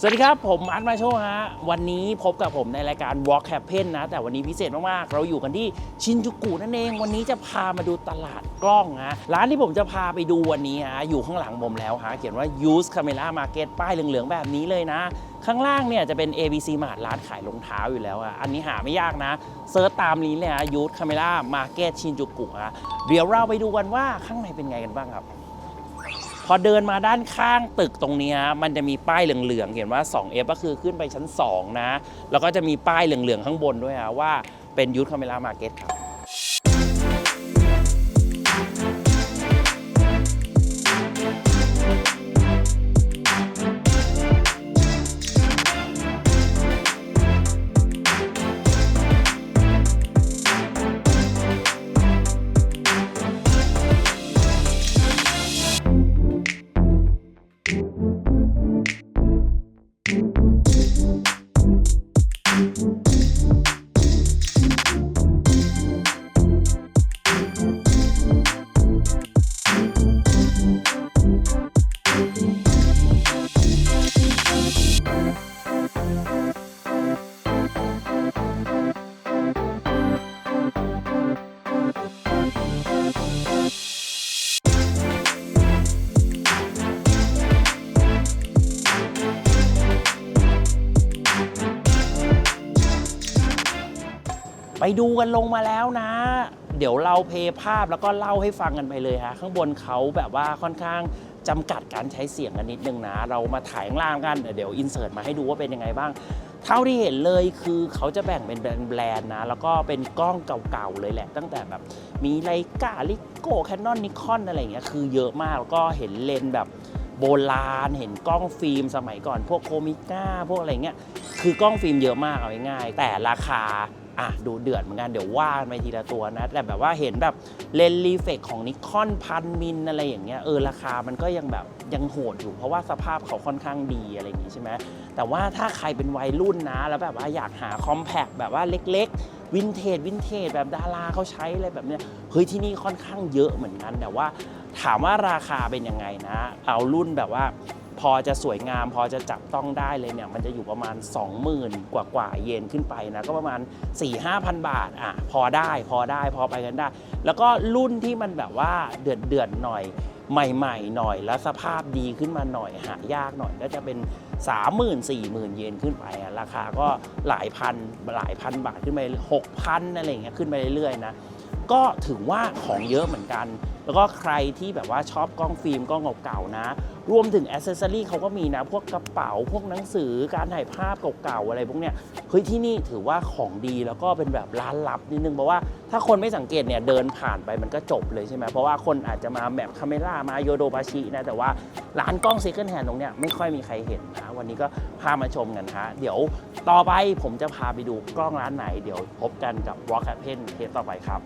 สวัสดีครับ ผมอาร์ตมาโชฮะ วันนี้พบกับผมในรายการ Walk Happen นะ แต่วันนี้พิเศษมาก ๆ เราอยู่กันที่ชินจูกุนั่นเอง วันนี้จะพามาดูตลาดกล้องฮะ ร้านที่ผมจะพาไปดูวันนี้ฮะ อยู่ข้างหลังผมแล้วฮะ เขียนว่า Use Camera Market ป้ายเหลือง ๆ แบบนี้เลยนะ ข้างล่างเนี่ยจะเป็น ABC Mart ร้านขายรองเท้าอยู่แล้วอะอันนี้หาไม่ยากนะ เซิร์ชตามนี้เลยฮะ Use Camera Market ชินจูกุฮะ เดี๋ยวเราไปดูกันว่าข้างในเป็นไงกันบ้างครับ พอเดินมาด้านข้างตึกตรงนี้มันจะมีป้ายเหลืองๆเขียนว่า 2F ก็คือขึ้นไปชั้น 2 นะ แล้วก็จะมีป้ายเหลืองๆ ข้างบนด้วยว่าเป็นยูทคาเมล่ามาร์เก็ตครับ ไปดูกันลงมาแล้วนะ เดี๋ยวเราเพย์ภาพแล้วก็เล่าให้ฟังกันไปเลยฮะ ข้างบนเขาแบบว่าค่อนข้างจำกัดการใช้เสียงกันนิดนึงนะ เรามาถ่ายข้างล่างกัน เดี๋ยวอินเสิร์ตมาให้ดูว่าเป็นยังไงบ้าง เท่าที่เห็นเลยคือเขาจะแบ่งเป็นแบรนด์นะ แล้วก็เป็นกล้องเก่าๆเลยแหละ ตั้งแต่แบบมีไลกาลิโก้แคนนอนนิคอนอะไรอย่างเงี้ยคือเยอะมากแล้วก็เห็นเลนแบบ โบราณเห็นกล้องฟิล์มสมัยก่อนพวกโคมิก้าพวกอะไรเงี้ยคือกล้องฟิล์มเยอะมากเอาง่ายๆแต่ราคาอะดูเดือดเหมือนกันเดี๋ยวว่ากันไปทีละตัวนะ แต่แบบว่าเห็นแบบเลนส์รีเฟกของนิคอนพันมินอะไรอย่างเงี้ยเออราคามันก็ยังแบบยังโหดอยู่เพราะว่าสภาพเขาค่อนข้างดีอะไรอย่างงี้ใช่ไหมแต่ว่าถ้าใครเป็นวัยรุ่นนะ แล้วแบบว่าอยากหาคอมแพคแบบว่าเล็กๆวินเทจวินเทจแบบดาราเขาใช้อะไรแบบเนี้ยเฮ้ยที่นี่ค่อนข้างเยอะเหมือนกันแต่ว่า ถามว่าราคาเป็นยังไงนะ เอารุ่นแบบว่า พอจะสวยงาม พอจะจับต้องได้เลยเนี่ย มันจะอยู่ประมาณ 20,000 กว่ากว่าเยนขึ้นไปนะ ก็ประมาณ 4-5,000 บาทอะพอได้พอได้พอไปกันได้ แล้วก็รุ่นที่มันแบบว่าเดือดเดือดๆหน่อยใหม่ๆหน่อยแล้วสภาพดีขึ้นมาหน่อยหายากหน่อยก็จะเป็น 30,000 40,000 เยนขึ้นไปราคาก็หลายพันหลายพันบาทขึ้นไป 6,000อะไรเงี้ยขึ้นไปเรื่อยๆนะก็ถือว่าของเยอะเหมือนกัน แล้วก็ใครที่แบบว่าชอบกล้องฟิล์มกล้องเก่าๆนะ รวมถึงอ c เซสซอรี่เขาก็มีนะ พวกกระเป๋า พวกหนังสือการถ่ายภาพเก่าๆอะไรพวกเนี้ยเฮ้ยที่นี่ถือว่าของดีแล้วก็เป็นแบบร้านลับนิดนึงเพราะว่าถ้าคนไม่สังเกตเนี่ยเดินผ่านไปมันก็จบเลยใช่ไหมเพราะว่าคนอาจจะมาแบบคาเมล่ามาโยโดบาชินะแต่ว่าร้านกล้อง Second Hand ตรงเนี้ยไม่ค่อยมีใครเห็นนะวันนี้ก็พามาชมกันฮะเดี๋ยวต่อไปผมจะพาไปดูกล้องร้านไหน เดี๋ยวพบกันกับ Rock Happen เทปต่อไปครับ